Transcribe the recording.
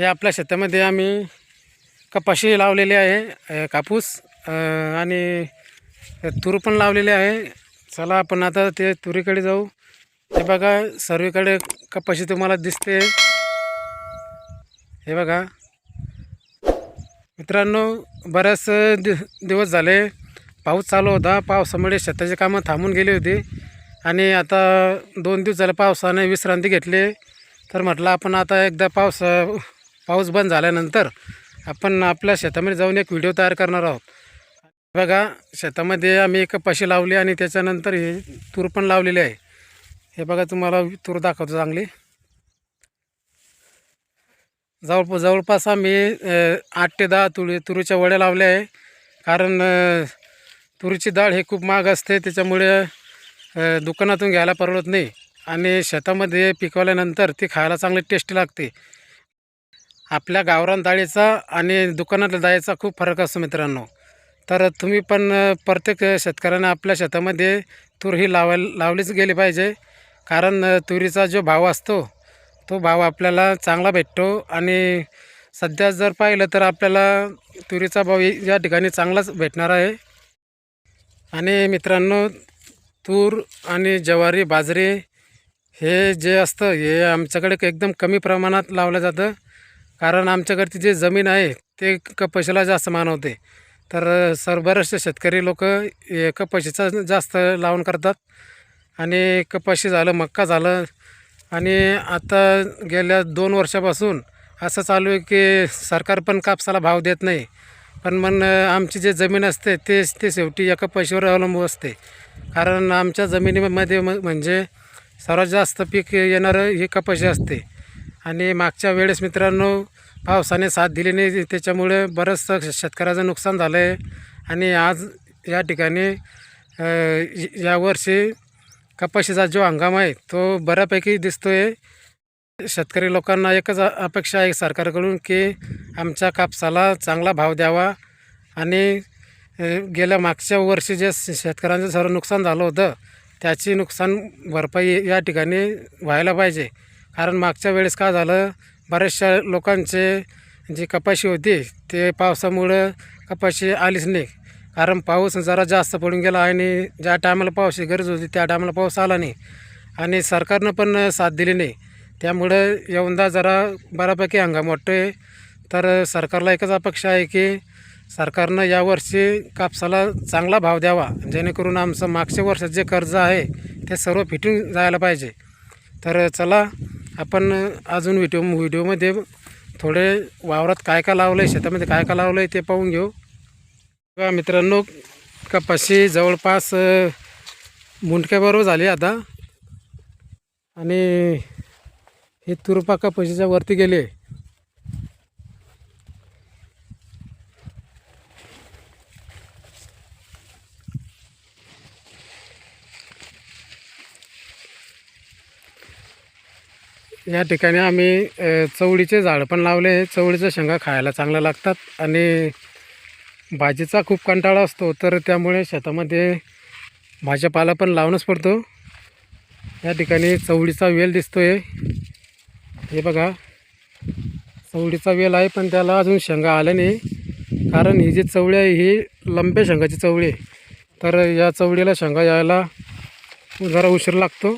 हे आपल्या शेतामध्ये आम्ही कपाशी लावलेली आहे कापूस आणि तूर पण लावलेली आहे. चला आपण आता ते तुरीकडे जाऊ. हे बघा सर्वीकडे कपाशी तुम्हाला दिसते. हे बघा. मित्रांनो बऱ्याच दि दिवस झाले. पाऊस चालू होता. पावसामुळे शेताची कामं थांबून गेली होती. आणि आता दोन दिवस झाले पावसाने विश्रांती घेतली. तर म्हटलं आपण आता एकदा पावसा पाऊस बंद झाल्यानंतर आपण आपल्या शेतामध्ये जाऊन एक व्हिडिओ तयार करणार आहोत. बघा शेतामध्ये आम्ही एक कपाशी लावली आणि त्याच्यानंतर हे तूर पण लावलेली आहे. हे बघा तुम्हाला तूर दाखवतो चांगली. जवळ जवळपास आम्ही आठ ते दहा तुरी तुरीच्या वड्या लावल्या आहे. कारण तुरीची डाळ हे खूप महाग असते त्याच्यामुळे दुकानातून घ्यायला परवडत नाही. आणि शेतामध्ये पिकवल्यानंतर ती खायला चांगली टेस्टी लागते. आपल्या गावरान डाळीचा आणि दुकानातल्या डाळीचा खूप फरक असतो मित्रांनो. तर तुम्ही पण प्रत्येक शेतकऱ्याने आपल्या शेतामध्ये तूर ही लावाय लावलीच गेली पाहिजे. कारण तुरीचा जो भाव असतो तो भाव आपल्याला चांगला भेटतो आणि सध्या जर पाहिलं तर आपल्याला तुरीचा भाव या ठिकाणी चांगलाच भेटणार आहे. आणि मित्रांनो तूर आणि ज्वारी बाजरी हे जे असतं हे आमच्याकडे एकदम कमी प्रमाणात लावलं जातं. कारण आमच्याकडची जी जमीन आहे ते कपाशीला जास्त मानवते तर सर बरेचसे शेतकरी लोक कपाशीचा जास्त लावण करतात आणि कपाशी झालं मक्का झालं आणि आता गेल्या दोन वर्षापासून असं चालू आहे की सरकार पण कापसाला भाव देत नाही. पण मग आमची जे जमीन असते ते ते शेवटी एका कपाशीवर अवलंबून असते. कारण आमच्या जमिनीमध्ये म म्हणजे सर्वात जास्त पीक येणारं ही कपाशी असते. आणि मागच्या वेळेस मित्रांनो पावसाने साथ दिली नाही त्याच्यामुळे बरंचसं शेतकऱ्याचं नुकसान झालं आहे आणि आज या ठिकाणी यावर्षी कपाशीचा जो हंगाम आहे तो बऱ्यापैकी दिसतो आहे शेतकरी लोकांना एकच अपेक्षा आहे सरकारकडून की आमच्या कापसाला चांगला भाव द्यावा. आणि गेल्या मागच्या वर्षी जे शेतकऱ्यांचं सर्व नुकसान झालं होतं त्याची नुकसान भरपाई या ठिकाणी व्हायला पाहिजे. कारण मागच्या वेळेस काय झालं बऱ्याचशा लोकांचे जी कपाशी होती ते पावसामुळं कपाशी आलीच नाही. कारण पाऊस जरा जास्त पडून गेला आणि ज्या टायमाला पावसाची गरज होती त्या टायमाला पाऊस आला नाही. आणि सरकारनं पण साथ दिली नाही. त्यामुळं यंदा जरा बऱ्यापैकी हंगाम वाटतो आहे तर सरकारला एकच अपेक्षा आहे की सरकारनं यावर्षी कापसाला चांगला भाव द्यावा. जेणेकरून आमचं मागच्या वर्षात जे कर्ज आहे ते सर्व फिटून जायला पाहिजे. तर चला आपण अजून व्हिडिओ व्हिडिओमध्ये थोडे वावरात काय काय लावलं आहे शेतामध्ये काय काय लावलं आहे ते पाहून घेऊ. बघा मित्रांनो कपाशी जवळपास मुंडक्याबरोबर झाली आता. आणि हे तुरपा कपाशीच्या वरती गेले. या ठिकाणी आम्ही चवळीचे झाड पण लावले चवळीच्या शेंगा खायला चांगल्या लागतात आणि भाजीचा खूप कंटाळा असतो तर त्यामुळे शेतामध्ये भाजीपाला पण लावणंच पडतो. या ठिकाणी चवळीचा वेल दिसतो आहे हे बघा चवळीचा वेल आहे पण त्याला अजून शेंगा आल्या नाही. कारण ही जी चवळी आहे ही लंब्या शेंगाची चवळी आहे. तर या चवळीला शेंगा यायला जरा उशीर लागतो.